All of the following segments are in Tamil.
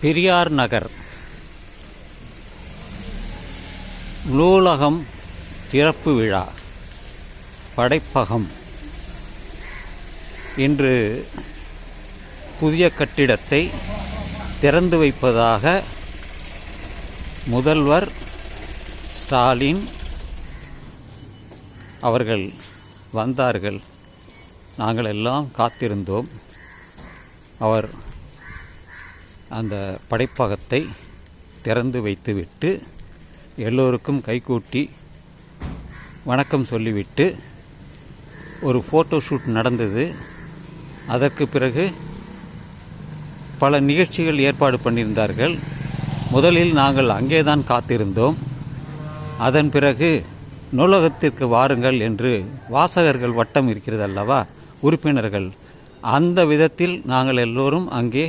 பெரியார் நகர். நூலகம் திறப்பு விழா. படைப்பகம். இன்று புதிய கட்டிடத்தை திறந்து வைப்பதாக முதல்வர் ஸ்டாலின் அவர்கள் வந்தார்கள். நாங்கள் எல்லாம் காத்திருந்தோம். அவர் அந்த படைப்பகத்தை திறந்து வைத்துவிட்டு எல்லோருக்கும் கைகூட்டி வணக்கம் சொல்லிவிட்டு ஒரு ஃபோட்டோ ஷூட் நடந்தது. அதற்கு பிறகு பல நிகழ்ச்சிகள் ஏற்பாடு பண்ணியிருந்தார்கள். முதலில் நாங்கள் அங்கே தான் காத்திருந்தோம். அதன் பிறகு நூலகத்திற்கு வாருங்கள் என்று வாசகர்கள் வட்டம் இருக்கிறது அல்லவா உறுப்பினர்கள். அந்த விதத்தில் நாங்கள் எல்லோரும் அங்கே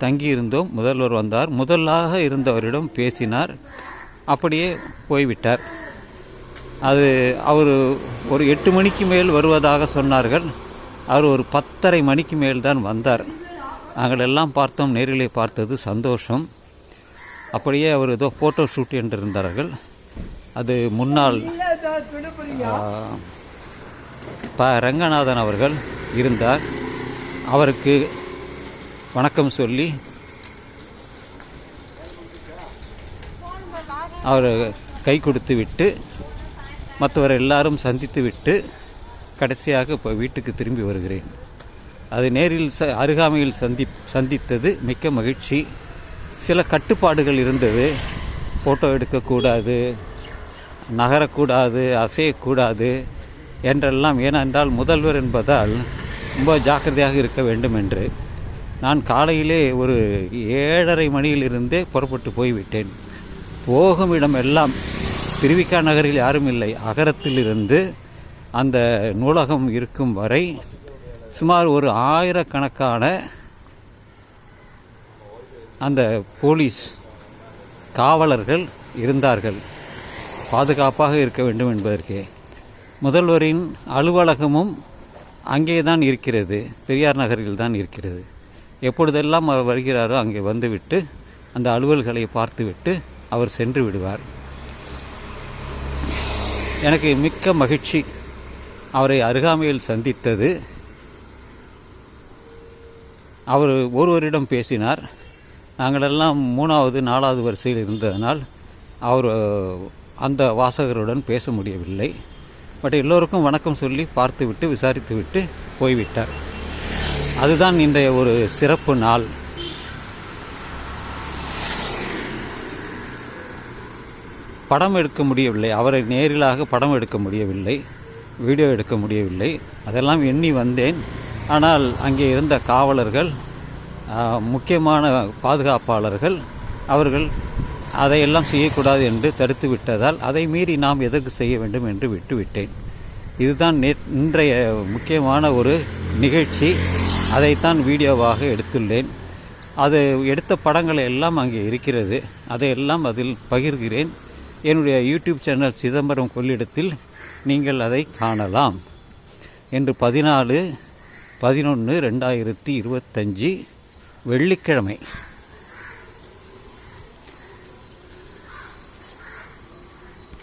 தங்கியிருந்தோம். முதல்வர் வந்தார். முதலாக இருந்தவரிடம் பேசினார். அப்படியே போய்விட்டார். அது அவர் ஒரு எட்டு மணிக்கு மேல் வருவதாக சொன்னார்கள். அவர் ஒரு பத்தரை மணிக்கு மேல் தான் வந்தார். நாங்கள் எல்லாம் பார்த்தோம். நேரிலே பார்த்தது சந்தோஷம். அப்படியே அவர் ஏதோ ஃபோட்டோ ஷூட் என்று இருந்தார்கள் அது முன்னாள் ப. ரங்கநாதன் அவர்கள் இருந்தார். அவருக்கு வணக்கம் சொல்லி. அவர் கை கொடுத்து விட்டு மற்றவர் எல்லாரும் சந்தித்து விட்டு கடைசியாக இப்போ வீட்டுக்கு திரும்பி வருகிறேன். அது நேரில் ச அருகாமையில் சந்தி சந்தித்தது மிக்க மகிழ்ச்சி. சில கட்டுப்பாடுகள் இருந்தது. ஃபோட்டோ எடுக்கக்கூடாது நகரக்கூடாது அசையக்கூடாது என்றெல்லாம். ஏனென்றால் முதல்வர் என்பதால் ரொம்ப ஜாக்கிரதையாக இருக்க வேண்டும் என்று நான் காலையிலே ஒரு ஏழரை மணியிலிருந்தே புறப்பட்டு போய்விட்டேன். போகும் இடம் எல்லாம் திருவிக்கா நகரில் யாரும் இல்லை. அகரத்திலிருந்து அந்த நூலகம் இருக்கும் வரை சுமார் ஒரு ஆயிரக்கணக்கான அந்த போலீஸ் காவலர்கள் இருந்தார்கள். பாதுகாப்பாக இருக்க வேண்டும் என்பதற்கே. முதல்வரின் அலுவலகமும் அங்கே தான் இருக்கிறது. பெரியார் நகரில் தான் இருக்கிறது. எப்பொழுதெல்லாம் அவர் வருகிறாரோ அங்கே வந்துவிட்டு அந்த அலுவல்களை பார்த்துவிட்டு அவர் சென்று விடுவார். எனக்கு மிக்க மகிழ்ச்சி அவரை அருகாமையில் சந்தித்தது. அவர் ஒருவரிடம் பேசினார். நாங்களெல்லாம் மூணாவது நாலாவது வரிசையில் இருந்ததனால் அவர் அந்த வாசகருடன் பேச முடியவில்லை. பட் எல்லோருக்கும் வணக்கம் சொல்லி பார்த்துவிட்டு விசாரித்துவிட்டு போய்விட்டார். அதுதான் இன்றைய ஒரு சிறப்பு நாள். படம் எடுக்க முடியவில்லை. அவரை நேரிலாக படம் எடுக்க முடியவில்லை. வீடியோ எடுக்க முடியவில்லை. அதெல்லாம் எண்ணி வந்தேன். ஆனால் அங்கே இருந்த காவலர்கள் முக்கியமான பாதுகாப்பாளர்கள் அவர்கள் அதையெல்லாம் செய்யக்கூடாது என்று தடுத்து விட்டதால் அதை மீறி நாம் எதற்கு செய்ய வேண்டும் என்று விட்டுவிட்டேன். இதுதான் நே இன்றைய முக்கியமான ஒரு நிகழ்ச்சி. அதைத்தான் வீடியோவாக எடுத்துள்ளேன். அது எடுத்த படங்கள் எல்லாம் அங்கே இருக்கிறது. அதையெல்லாம் அதில் பகிர்கிறேன். என்னுடைய யூடியூப் சேனல் சிதம்பரம் கொள்ளிடத்தில் நீங்கள் அதை காணலாம். என்று பதினாலு பதினொன்று ரெண்டாயிரத்தி இருபத்தஞ்சி வெள்ளிக்கிழமை.